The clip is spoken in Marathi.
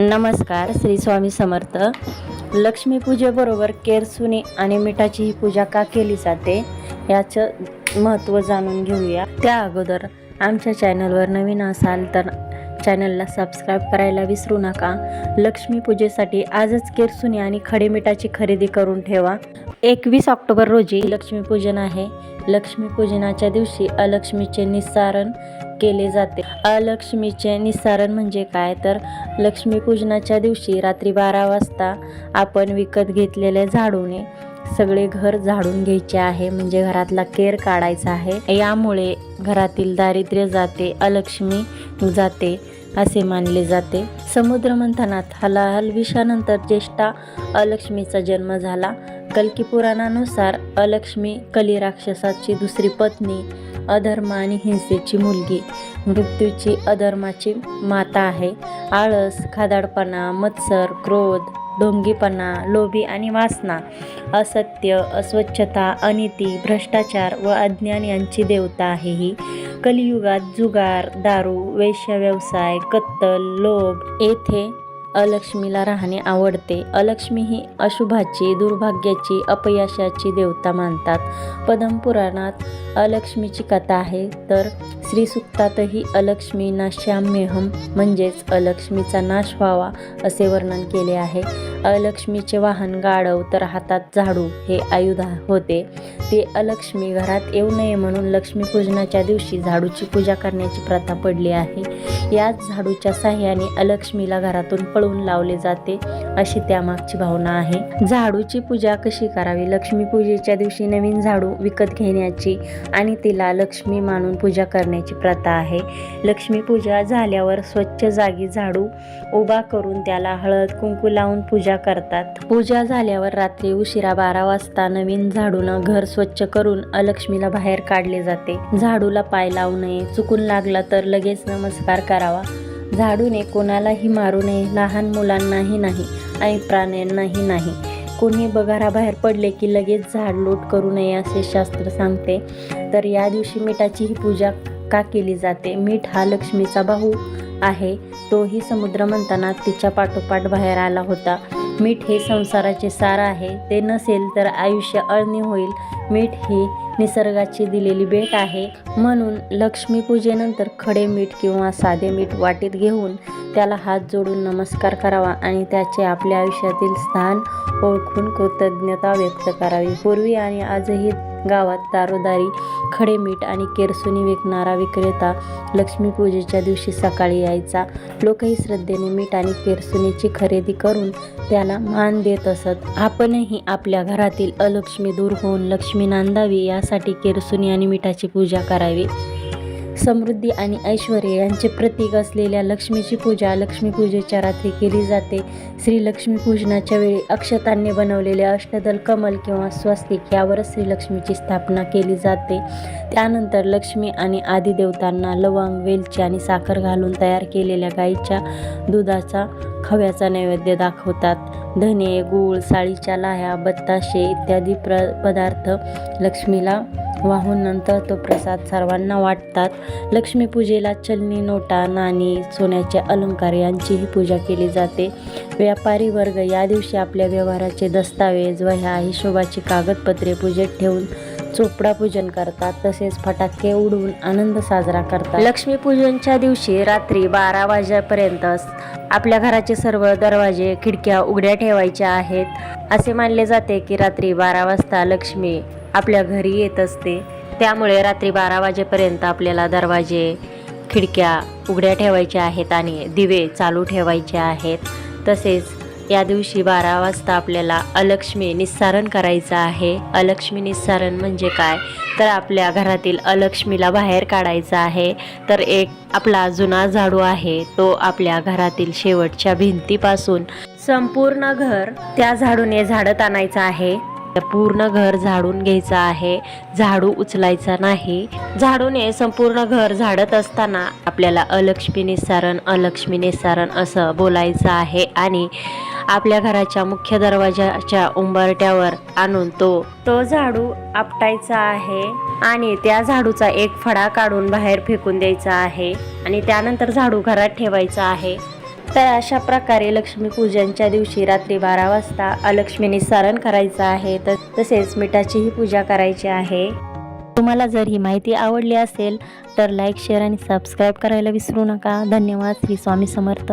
नमस्कार श्री स्वामी समर्थ. लक्ष्मीपूजेबरोबर केरसुनी आणि मिठाची ही पूजा का केली जाते याचं महत्त्व जाणून घेऊया. त्या अगोदर आमच्या चॅनलवर नवीन असाल तर चॅनलला सबस्क्राईब करायला विसरू नका. लक्ष्मीपूजेसाठी आजच केरसुनी आणि खडे मिठाची खरेदी करून ठेवा. एकवीस ऑक्टोबर रोजी लक्ष्मीपूजन आहे. लक्ष्मीपूजनाच्या दिवशी अलक्ष्मीचे निस्सारण केले जाते. अलक्ष्मीचे निस्सारण म्हणजे काय? तर लक्ष्मीपूजनाच्या दिवशी रात्री बारा वाजता आपण विकत घेतलेले झाडूने सगळे घर झाडून घ्यायचे आहे. म्हणजे घरातला केर काढायचा आहे. यामुळे घरातील दारिद्र्य जाते अलक्ष्मी जाते असे मानले जाते. समुद्र मंथनात हलाहल विषानंतर ज्येष्ठा अलक्ष्मीचा जन्म झाला. कल्की पुराणानुसार अलक्ष्मी कलिराक्षसाची दुसरी पत्नी अधर्म आणि हिंसेची मुलगी. मृत्यूची अधर्माची माता आहे. आळस खादाडपणा मत्सर क्रोध ढोंगीपणा लोभी आणि वासना असत्य अस्वच्छता अनिती भ्रष्टाचार व अज्ञान यांची देवता आहे ही. कलियुगात जुगार दारू वेश्यव्यवसाय कत्तल लोभ येथे अलक्ष्मीला राहणे आवडते. अलक्ष्मी ही अशुभाची दुर्भाग्याची अपयशाची देवता मानतात. पद्मपुराणात अलक्ष्मीची कथा आहे. तर श्रीसुक्तातही अलक्ष्मी नाश्याम्यहम म्हणजेच अलक्ष्मीचा नाश व्हावा असे वर्णन केले आहे. अलक्ष्मीचे वाहन गाढव तर हातात झाडू हे आयुध होते. ते अलक्ष्मी घरात येऊ नये म्हणून लक्ष्मीपूजनाच्या दिवशी झाडूची पूजा करण्याची प्रथा पडली आहे. याच झाडूच्या साह्याने अलक्ष्मीला घरातून पळून लावले जाते अशी त्यामागची भावना आहे. झाडूची पूजा कशी करावी? लक्ष्मीपूजेच्या दिवशी नवीन झाडू विकत घेण्याची आणि तिला लक्ष्मी मानून पूजा करण्याची प्रथा आहे. लक्ष्मी पूजा झाल्यावर स्वच्छ जागी झाडू उभा करून त्याला हळद कुंकू लावून पूजा करतात. पूजा झाल्यावर रात्री उशिरा बारा वाजता नवीन झाडूनं घर स्वच्छ करून अलक्ष्मीला बाहेर काढले जाते. झाडूला पाय लावू नये चुकून लागला तर लगेच नमस्कार करावा. झाडूने कोणालाही मारू नये लहान मुलांनाही नाही आणि प्राण्यांनाही नाही. कोणी बघाराबाहेर पडले की लगेच झाड लोट करू नये असे शास्त्र सांगते. तर या दिवशी मिठाची ही पूजा का केली जाते? मीठ हा लक्ष्मीचा भाऊ आहे. तोही समुद्र म्हणताना तिच्या पाठोपाठ बाहेर आला होता. मीठ हे संसाराचे सार आहे. ते नसेल तर आयुष्य अळणी होईल. मीठ ही निसर्गाची दिलेली भेट आहे. म्हणून लक्ष्मीपूजेनंतर खडे मीठ किंवा साधे मीठ वाटीत घेऊन त्याला हात जोडून नमस्कार करावा आणि त्याचे आपल्या आयुष्यातील स्थान ओळखून कृतज्ञता व्यक्त करावी. पूर्वी आणि आजही गावात दारोदारी खडे मीठ आणि केरसुनी विकणारा विक्रेता लक्ष्मीपूजेच्या दिवशी सकाळी यायचा. लोकही श्रद्धेने मीठ आणि केरसुनीची खरेदी करून त्याला मान देत असत. आपणही आपल्या घरातील अलक्ष्मी दूर होऊन लक्ष्मी नांदावी यासाठी केरसुनी आणि मिठाची पूजा करावी. समृद्धी आणि ऐश्वर यांचे प्रतीक असलेल्या लक्ष्मीची पूजा लक्ष्मीपूजेच्या रात्री केली जाते. श्री लक्ष्मी पूजनाच्या वेळी अक्षतांनी बनवलेले अष्टदल कमल किंवा स्वस्तिक यावरच श्रीलक्ष्मीची स्थापना केली जाते. त्यानंतर लक्ष्मी आणि आदिदेवतांना लवंग वेलची आणि साखर घालून तयार केलेल्या गाईच्या दुधाचा खव्याचा नैवेद्य दाखवतात. धने गूळ साळीच्या लाह्या बत्ताशे इत्यादी प्र पदार्थ लक्ष्मीला वाहून नंतर तो प्रसाद सर्वांना वाटतात. लक्ष्मीपूजेला चलनी नोटा नाणी सोन्याचे अलंकार यांचीही पूजा केली जाते. व्यापारी वर्ग या दिवशी आपल्या व्यवहाराचे दस्तावेज वह्या हिशोबाची कागदपत्रे पूजेत ठेवून चोपडा पूजन करतात. तसेच फटाके उडवून आनंद साजरा करतात. लक्ष्मीपूजनच्या दिवशी रात्री बारा वाजेपर्यंत आपल्या घराचे सर्व दरवाजे खिडक्या उघड्या ठेवायच्या आहेत. असे मानले जाते की रात्री बारा वाजता लक्ष्मी आपल्या घरी येत असते. त्यामुळे रात्री बारा वाजेपर्यंत आपल्याला दरवाजे खिडक्या उघड्या ठेवायच्या आहेत आणि दिवे चालू ठेवायचे आहेत. तसेच या दिवशी बारा वाजता आपल्याला अलक्ष्मी निस्सारण करायचं आहे. अलक्ष्मी निस्सारण म्हणजे काय? तर आपल्या घरातील अलक्ष्मीला बाहेर काढायचं आहे. तर एक आपला जुना झाडू आहे. तो आपल्या घरातील शेवटच्या भिंतीपासून संपूर्ण घर त्या झाडूने झाडत आणायचं आहे. पूर्ण घर झाडून घ्यायचं आहे. झाडू उचलायचा नाही. झाडूने संपूर्ण घर झाडत असताना आपल्याला अलक्ष्मी निस्सारण अलक्ष्मी निस्सारण असं बोलायचं आहे आणि आपल्या घराच्या मुख्य दरवाजाच्या उंबरट्यावर आणून तो तो झाडू आपटायचा आहे आणि त्या झाडूचा एक फडा काढून बाहेर फेकून द्यायचा आहे आणि त्यानंतर झाडू घरात ठेवायचा आहे. तर अशा प्रकारे लक्ष्मीपूजनच्या दिवशी रात्री बारा वाजता अलक्ष्मीने सारण करायचं आहे तर तसेच मिठाचीही पूजा करायची आहे. तुम्हाला जर ही माहिती आवडली असेल तर लाईक शेअर आणि सबस्क्राईब करायला विसरू नका. धन्यवाद. श्री स्वामी समर्थ.